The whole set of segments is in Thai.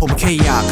ผมแค่อยาก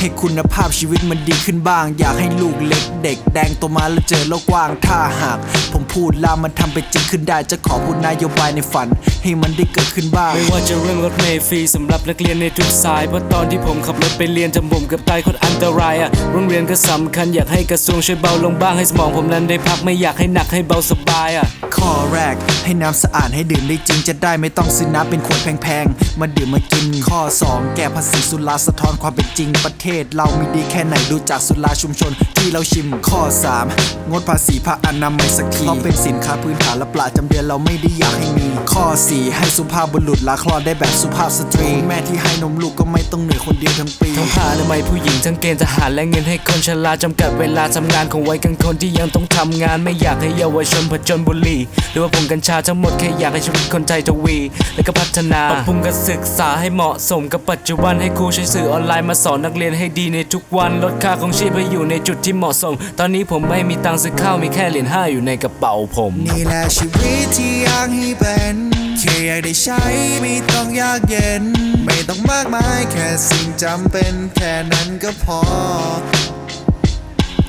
ให้คุณภาพชีวิตมันดีขึ้นบ้าง อยากให้ลูกเล็กเด็กแดงโตมาแล้วเจอโลกกว้างถ้าหาก ผมพูดล้วมันทำไปจริงขึ้นได้ จะขอพูดนโยบายในฝัน ให้มันได้เกิดขึ้นบ้าง ไม่ว่าจะเรื่องรถเมล์ฟรีสำหรับนักเรียนในทุกสาย เพราะตอนที่ผมขับรถไปเรียนจำผมเกับตายคนอันตรายอะโรงเรียนก็สำคัญอยากให้กระทรวงช่วยเบาลงบ้างให้สมองผมนั้นได้พักไม่อยากให้หนักให้เบาสบายอะ ข้อแรก ให้น้ำสะอาดให้ดื่มได้จริงจะได้ไม่ต้องซื้อน้ำเป็นขวดแพงๆ มาดื่มมากินข้อ 2 แก้ภาษีสุราสะท้อนความเป็นจริง ประเทศเรามีดีแค่ไหนดูจากสุราชุมชน ที่เราชิมข้อ 3 งดภาษีผ้าอนามัยสักทีเพราะเป็นสินค้าพื้นฐานและประจำเดือนเราไม่ได้อยากให้มี ข้อ 4 ให้สุภาพบุรุษลาคลอดได้แบบสุภาพสตรี แม่ที่ให้นมลูกก็ไม่ต้องเหนื่อยคนเดียวทั้งปีทั้งผ้าอนามัยผู้หญิงทั้งเกณฑ์ทหารและเงินให้คนชราจำกัดเวลาทำงานของวัยกลางคนที่ยังต้องทำงานไม่อยากให้เยาวชนผจญบุหรี่หรือว่าผงกัญชาทั้งหมดแค่อยากให้ชีวิตคนไทยทวี และก็พัฒนาปรับปรุงการศึกษาให้เหมาะสมกับปัจจุบันให้ครูใช้สื่อออนไลน์มาสอนนักเรียนให้ดีในทุกวันลดค่าของชีพให้อยู่ในจุดที่เหมาะสม ตอนนี้ผมไม่มีตังค์ซื้อข้าวมีแค่เหรียญห้าอยู่ในกระเป๋าผม นี่แหละชีวิตที่อยากให้เป็นแค่อยากได้ใช้ไม่ต้องยากเย็น ไม่ต้องมากมายแค่สิ่งจำเป็นแค่นั้นก็พอ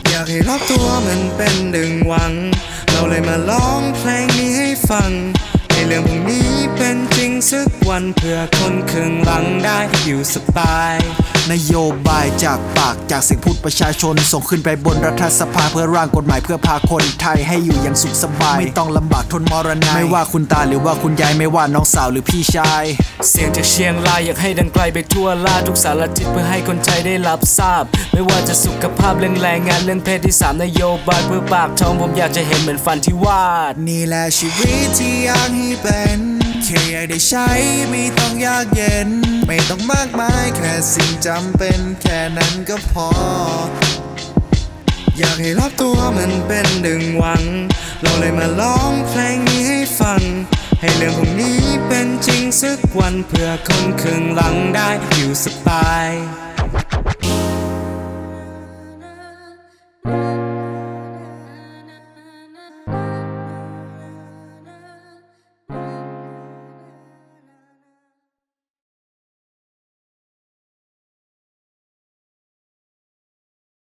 อยากให้รอบตัวมันเป็นดึงหวัง เราเลยมาร้องเพลงนี้ให้ฟังในเรื่องพวกนี้ เป็นจริงสักวันเพื่อคนครึ่งหลังได้อยู่สบาย นโยบายจากปากจากเสียงพูดประชาชน ส่งขึ้นไปบนรัฐสภาเพื่อร่างกฎหมายเพื่อพาคนไทยให้อยู่อย่างสุขสบาย ไม่ต้องลำบากทนมรณะไม่ว่าคุณตาหรือว่าคุณยายไม่ว่าน้องสาวหรือพี่ชาย เสียงจากเชียงรายอยากให้ดังไกลไปทั่วลาทุกสารทิศเพื่อให้คนไทยได้รับทราบ ไม่ว่าจะสุขภาพเรื่องแรงงานเรื่องเพศที่สามนโยบายเพื่อปากท้องผมอยากจะเห็นเหมือนฝันที่วาดนี่แหละชีวิตที่อยากให้เป็น แค่อยากได้ใช้ไม่ต้องยากเย็น ไม่ต้องมากมายแค่สิ่งจำเป็นแค่นั้นก็พอ อยากให้รอบตัวมันเป็นดึงหวัง เราเลยมาร้องเพลงนี้ให้ฟัง ให้เรื่องพวกนี้เป็นจริงสักวันเพื่อคนครึ่งหลังได้อยู่สบาย